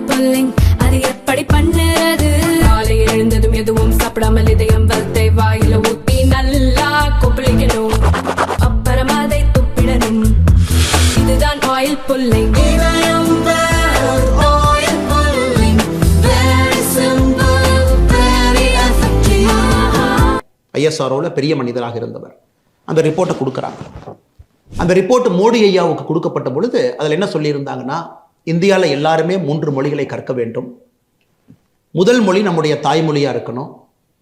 Oil pulling அது எப்படி பண்ணுறது? காலை எழுந்ததும் எதுவும் சாப்பிடாமல் இதயம் வளத்தை வாயில ஊத்தி நல்லா கொப்பளிக்கணும். அப்புறம் அதை துப்பிடணும். இதுதான் ஆயில் புல்லிங் ஐஎஸ்ஆர்ஓவில் பெரிய மனிதராக இருந்தவர். அந்த ரிப்போர்ட்டை கொடுக்குறாங்க. அந்த ரிப்போர்ட் மோடி ஐயாவுக்கு கொடுக்கப்பட்ட பொழுது அதில் என்ன சொல்லியிருந்தாங்கன்னா இந்தியாவில் எல்லாருமே மூன்று மொழிகளை கற்க வேண்டும். முதல் மொழி நம்முடைய தாய்மொழியாக இருக்கணும்.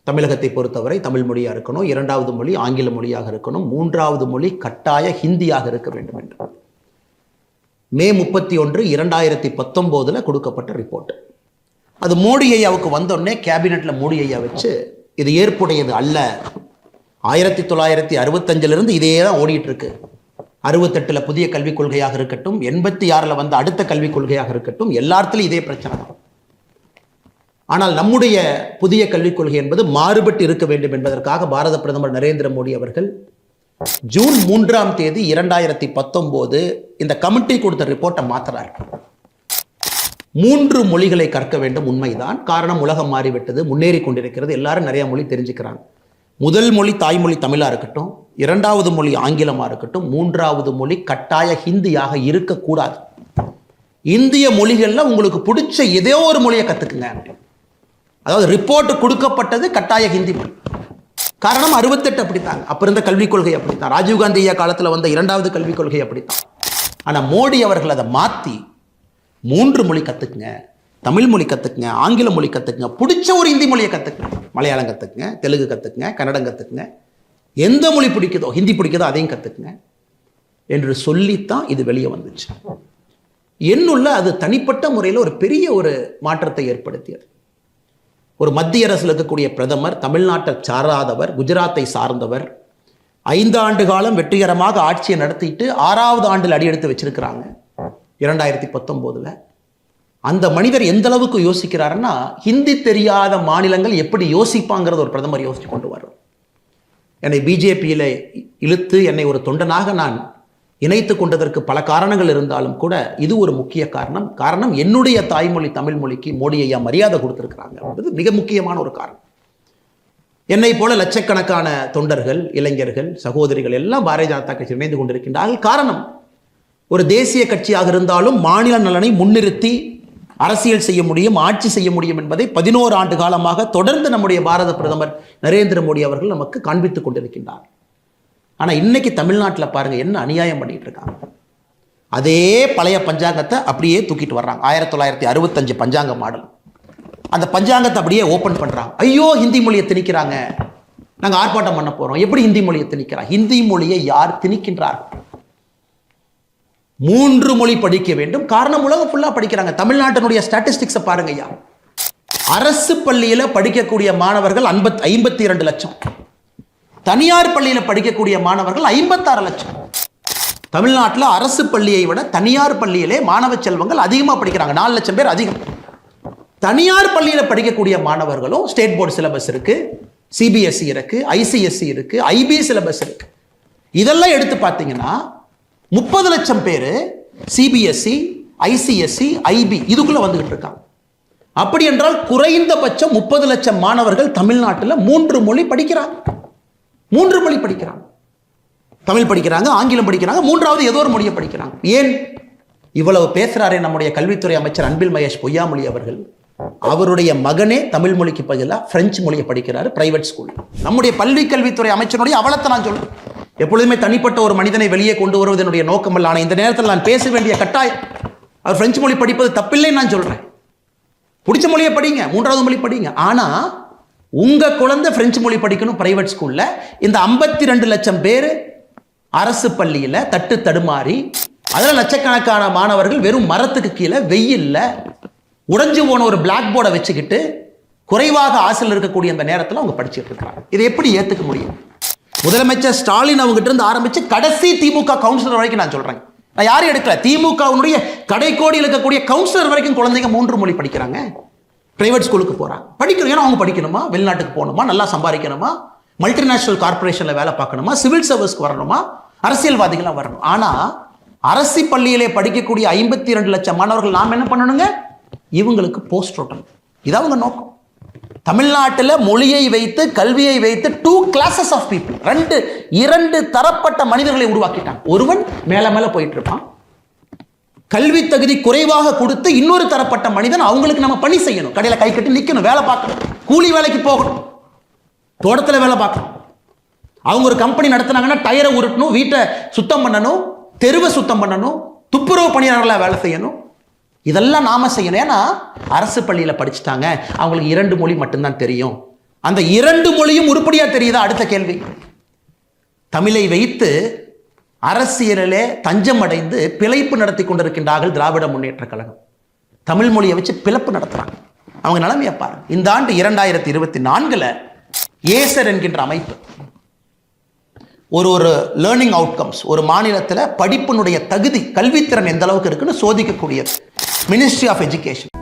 தமிழகத்தை பொறுத்தவரை தமிழ் மொழியாக இருக்கணும். இரண்டாவது மொழி ஆங்கில மொழியாக இருக்கணும். மூன்றாவது மொழி கட்டாய ஹிந்தியாக இருக்க வேண்டும் என்று. மே முப்பத்தி ஒன்று இரண்டாயிரத்தி பத்தொம்போதில் கொடுக்கப்பட்ட ரிப்போர்ட் அது மோடி ஐயாவுக்கு வந்தோடனே கேபினெட்ல மோடி ஐயா வச்சு இது ஏற்புடையது அல்ல. ஆயிரத்தி தொள்ளாயிரத்தி அறுபத்தஞ்சிலிருந்து இதே தான் ஓடிட்டு இருக்கு. அறுபத்தெட்டில் புதிய கல்விக் கொள்கையாக இருக்கட்டும் எண்பத்தி ஆறில் வந்த அடுத்த கல்விக் கொள்கையாக இருக்கட்டும் எல்லாத்துலயும் இதே பிரச்சனை தான். ஆனால் நம்முடைய புதிய கல்விக் கொள்கை என்பது மாறுபட்டு இருக்க வேண்டும் என்பதற்காக பாரத பிரதமர் நரேந்திர மோடி அவர்கள் ஜூன் மூன்றாம் தேதி இரண்டாயிரத்தி பத்தொம்போது இந்த கமிட்டி கொடுத்த ரிப்போர்ட்டை மாத்துறாரு. மூன்று மொழிகளை கற்க வேண்டும் உண்மைதான். காரணம் உலகம் மாறிவிட்டது முன்னேறி கொண்டிருக்கிறது. எல்லாரும் நிறைய மொழி தெரிஞ்சுக்கிறாங்க. முதல் மொழி தாய்மொழி தமிழா இருக்கட்டும். இரண்டாவது மொழி ஆங்கிலமாக இருக்கட்டும் மூன்றாவது மொழி கட்டாய ஹிந்தியாக இருக்கக்கூடாது. இந்திய மொழிகளில் உங்களுக்கு பிடிச்ச ஏதோ ஒரு மொழியை கற்றுக்குங்க அதாவது ரிப்போர்ட் கொடுக்கப்பட்டது கட்டாய ஹிந்தி மொழி. காரணம் அறுபத்தெட்டு அப்படித்தாங்க. அப்போ இருந்த கல்விக் கொள்கை அப்படித்தான். ராஜீவ்காந்தி ஐயா காலத்தில் வந்த இரண்டாவது கல்விக் கொள்கை அப்படித்தான். ஆனால் மோடி அவர்கள் அதை மாற்றி மூன்று மொழி கற்றுக்குங்க தமிழ் மொழி கற்றுக்குங்க ஆங்கில மொழி கற்றுக்குங்க பிடிச்ச ஒரு இந்தி மொழியை கற்றுக்குங்க மலையாளம் கற்றுக்குங்க தெலுங்கு கற்றுக்குங்க கன்னடம் கற்றுக்குங்க எந்த மொழி பிடிக்குதோ ஹிந்தி பிடிக்குதோ அதையும் கற்றுக்குங்க என்று சொல்லித்தான் இது வெளியே வந்துச்சு. என்னுள்ள அது தனிப்பட்ட முறையில் ஒரு பெரிய ஒரு மாற்றத்தை ஏற்படுத்தியது. ஒரு மத்திய அரசில் இருக்கக்கூடிய பிரதமர் தமிழ்நாட்டை சாராதவர் குஜராத்தை சார்ந்தவர் ஐந்து ஆண்டு காலம் வெற்றிகரமாக ஆட்சியை நடத்திட்டு ஆறாவது ஆண்டில் அடியெடுத்து வச்சிருக்கிறாங்க. இரண்டாயிரத்தி பத்தொம்போதில். அந்த மனிதர் எந்த அளவுக்கு யோசிக்கிறாருன்னா ஹிந்தி தெரியாத மாநிலங்கள் எப்படி யோசிப்பாங்கிறது ஒரு பிரதமர் யோசிச்சு கொண்டு என்னை பிஜேபியில் இழுத்து என்னை ஒரு தொண்டனாக நான் இணைத்து கொண்டதற்கு பல காரணங்கள் இருந்தாலும் கூட இது ஒரு முக்கிய காரணம். காரணம் என்னுடைய தாய்மொழி தமிழ் மொழிக்கு மோடி ஐயா மரியாதை கொடுத்துருக்கிறாங்க என்பது மிக முக்கியமான ஒரு காரணம். என்னை போல லட்சக்கணக்கான தொண்டர்கள் இளைஞர்கள் சகோதரிகள் எல்லாம் பாரதிய ஜனதா கட்சி இணைந்து கொண்டிருக்கின்றார்கள். காரணம் ஒரு தேசிய கட்சியாக இருந்தாலும் மாநில நலனை முன்னிறுத்தி அரசியல் செய்ய முடியும் ஆட்சி செய்ய முடியும் என்பதை பதினோரு ஆண்டு காலமாக தொடர்ந்து நம்முடைய பாரத பிரதமர் நரேந்திர மோடி அவர்கள் நமக்கு காண்பித்துக் கொண்டிருக்கின்றார். ஆனால் இன்னைக்கு தமிழ்நாட்டில் பாருங்க என்ன அநியாயம் பண்ணிட்டு இருக்காங்க. அதே பழைய பஞ்சாங்கத்தை அப்படியே தூக்கிட்டு வர்றாங்க. ஆயிரத்தி தொள்ளாயிரத்தி அறுபத்தஞ்சு பஞ்சாங்க மாடல். அந்த பஞ்சாங்கத்தை அப்படியே ஓப்பன் பண்றாங்க. ஐயோ ஹிந்தி மொழியை திணிக்கிறாங்க. நாங்கள் ஆர்ப்பாட்டம் பண்ண போறோம். எப்படி ஹிந்தி மொழியை திணிக்கிறாங்க ஹிந்தி மொழியை யார் திணிக்கின்றார்கள்? மூன்று மொழி படிக்க வேண்டும். காரணம் உலகம் ஃபுல்லாக படிக்கிறாங்க. தமிழ்நாட்டினுடைய ஸ்டாட்டிஸ்டிக்ஸை பாருங்க ஐயா. அரசு பள்ளியில் படிக்கக்கூடிய மாணவர்கள் ஐம்பத் ஐம்பத்தி இரண்டு லட்சம். தனியார் பள்ளியில் படிக்கக்கூடிய மாணவர்கள் ஐம்பத்தாறு லட்சம். தமிழ்நாட்டில் அரசு பள்ளியை விட தனியார் பள்ளியிலே மாணவ செல்வங்கள் அதிகமாக படிக்கிறாங்க. நாலு லட்சம் பேர் அதிகம். தனியார் பள்ளியில் படிக்கக்கூடிய மாணவர்களும் ஸ்டேட் போர்டு சிலபஸ் இருக்கு. சிபிஎஸ்சி இருக்கு ஐசிஎஸ்சி இருக்கு ஐபி சிலபஸ் இருக்கு. இதெல்லாம் எடுத்து பார்த்தீங்கன்னா முப்பது லட்சம் பேர் சிபிஎஸ்சி ஐசிஎஸ்சி ஐபி இதுக்குள்ள வந்துகிட்டு இருக்காங்க. அப்படி என்றால் குறைந்தபட்சம் முப்பது லட்சம் மாணவர்கள் தமிழ்நாட்டில் மூன்று மொழி படிக்கிறாங்க. மூன்று மொழி படிக்கிறாங்க. தமிழ் படிக்கிறாங்க ஆங்கிலம் படிக்கிறாங்க மூன்றாவது ஏதோ ஒரு மொழியை படிக்கிறாங்க. ஏன்? இவ்வளவு பேசுறாரே நம்முடைய கல்வித்துறை அமைச்சர் அன்பில் மகேஷ் பொய்யாமொழி அவர்கள். அவருடைய மகனே தமிழ் மொழிக்கு பதிலாக பிரெஞ்சு மொழியை படிக்கிறாரு பிரைவேட் ஸ்கூல் நம்முடைய பள்ளி கல்வித்துறை அமைச்சருடைய அவலத்தை நான் சொல்றேன். எப்பொழுதுமே தனிப்பட்ட ஒரு மனிதனை வெளியே கொண்டு வருவது என்னுடைய நோக்கமல்ல. ஆனால் இந்த நேரத்தில் நான் பேச வேண்டிய கட்டாயம். அவர் பிரெஞ்சு மொழி படிப்பது தப்பில்லைன்னு நான் சொல்றேன். பிடிச்ச மொழியை படிங்க மூன்றாவது மொழி படிங்க. ஆனா உங்க குழந்தை பிரெஞ்சு மொழி படிக்கணும் பிரைவேட் ஸ்கூல்ல இந்த ஐம்பத்தி ரெண்டு லட்சம் பேர் அரசு பள்ளியில தட்டு தடுமாறி அதில் லட்சக்கணக்கான மாணவர்கள் வெறும் மரத்துக்கு கீழே வெயில்ல உடைஞ்சு போன ஒரு பிளாக் போர்டை வச்சுக்கிட்டு குறைவாக ஆசையில் இருக்கக்கூடிய அந்த நேரத்தில் அவங்க படிச்சுட்டு இருக்காங்க. இதை எப்படி ஏற்றுக்க முடியும்? முதலமைச்சர் ஸ்டாலின் அவங்ககிட்ட இருந்து ஆரம்பிச்சு கடைசி திமுக கவுன்சிலர் வரைக்கும் நான் சொல்றேன். நான் யாரும் எடுக்கல. திமுகவுடைய கடைக்கோடியில் இருக்கக்கூடிய கவுன்சிலர் வரைக்கும் குழந்தைங்க மூன்று மொழி படிக்கிறாங்க. பிரைவேட் ஸ்கூலுக்கு போறாங்க. படிக்கணும். ஏன்னா அவங்க படிக்கணுமா? வெளிநாட்டுக்கு போகணுமா? நல்லா சம்பாதிக்கணுமா? மல்டிநேஷனல் கார்பரேஷன்ல வேலை பார்க்கணுமா? சிவில் சர்வீஸ்க்கு வரணுமா? அரசியல்வாதிகளாக வரணும். ஆனா அரசு பள்ளியிலே படிக்கக்கூடிய ஐம்பத்தி ரெண்டு லட்சம் மாணவர்கள் நாம் என்ன பண்ணணுங்க? இவங்களுக்கு போஸ்ட் ஓட்டணும் இது அவங்க நோக்கம். தமிழ்நாட்டில் மொழியை வைத்து கல்வியை வைத்து டூ கிளாஸஸ் ஆஃப் பீப்புள் ரெண்டு இரண்டு தரப்பட்ட மனிதர்களை உருவாக்கிட்டான் ஒருவன் மேலே மேலே போயிட்டு இருப்பான் கல்வி தகுதி குறைவாக கொடுத்து இன்னொரு தரப்பட்ட மனிதன் அவங்களுக்கு நம்ம பணி செய்யணும். கடையில் கை கட்டி நிற்கணும் வேலை பார்க்கணும் கூலி வேலைக்கு போகணும் தோட்டத்தில் வேலை பார்க்கணும். அவங்க ஒரு கம்பெனி நடத்துனாங்கன்னா டயரை உருட்டணும் வீட்டை சுத்தம் பண்ணணும் தெருவை சுத்தம் பண்ணணும் துப்புரவு பணியாளர்களாக வேலை செய்யணும். இதெல்லாம் நாம செய்யணும். ஏன்னா அரசு பள்ளியில் படிச்சுட்டாங்க. அவங்களுக்கு இரண்டு மொழி மட்டும்தான் தெரியும். அந்த இரண்டு மொழியும் உருப்படியா தெரியுதா? அடுத்த கேள்வி. தமிழை வைத்து அரசியலிலே தஞ்சம் அடைந்து பிழைப்பு நடத்தி கொண்டிருக்கின்றார்கள் திராவிட முன்னேற்ற கழகம். தமிழ் மொழியை வச்சு பிழப்பு நடத்துறாங்க. அவங்க நிலைமையை பாருங்க. இந்த ஆண்டு இரண்டாயிரத்தி இருபத்தி நான்குல ஏசர் என்கின்ற அமைப்பு ஒரு ஒரு லேர்னிங் அவுட்கம்ஸ் ஒரு மாநிலத்தில் படிப்பினுடைய தகுதி கல்வித்திறன் எந்த அளவுக்கு இருக்குன்னு சோதிக்கக்கூடியது. Ministry of Education.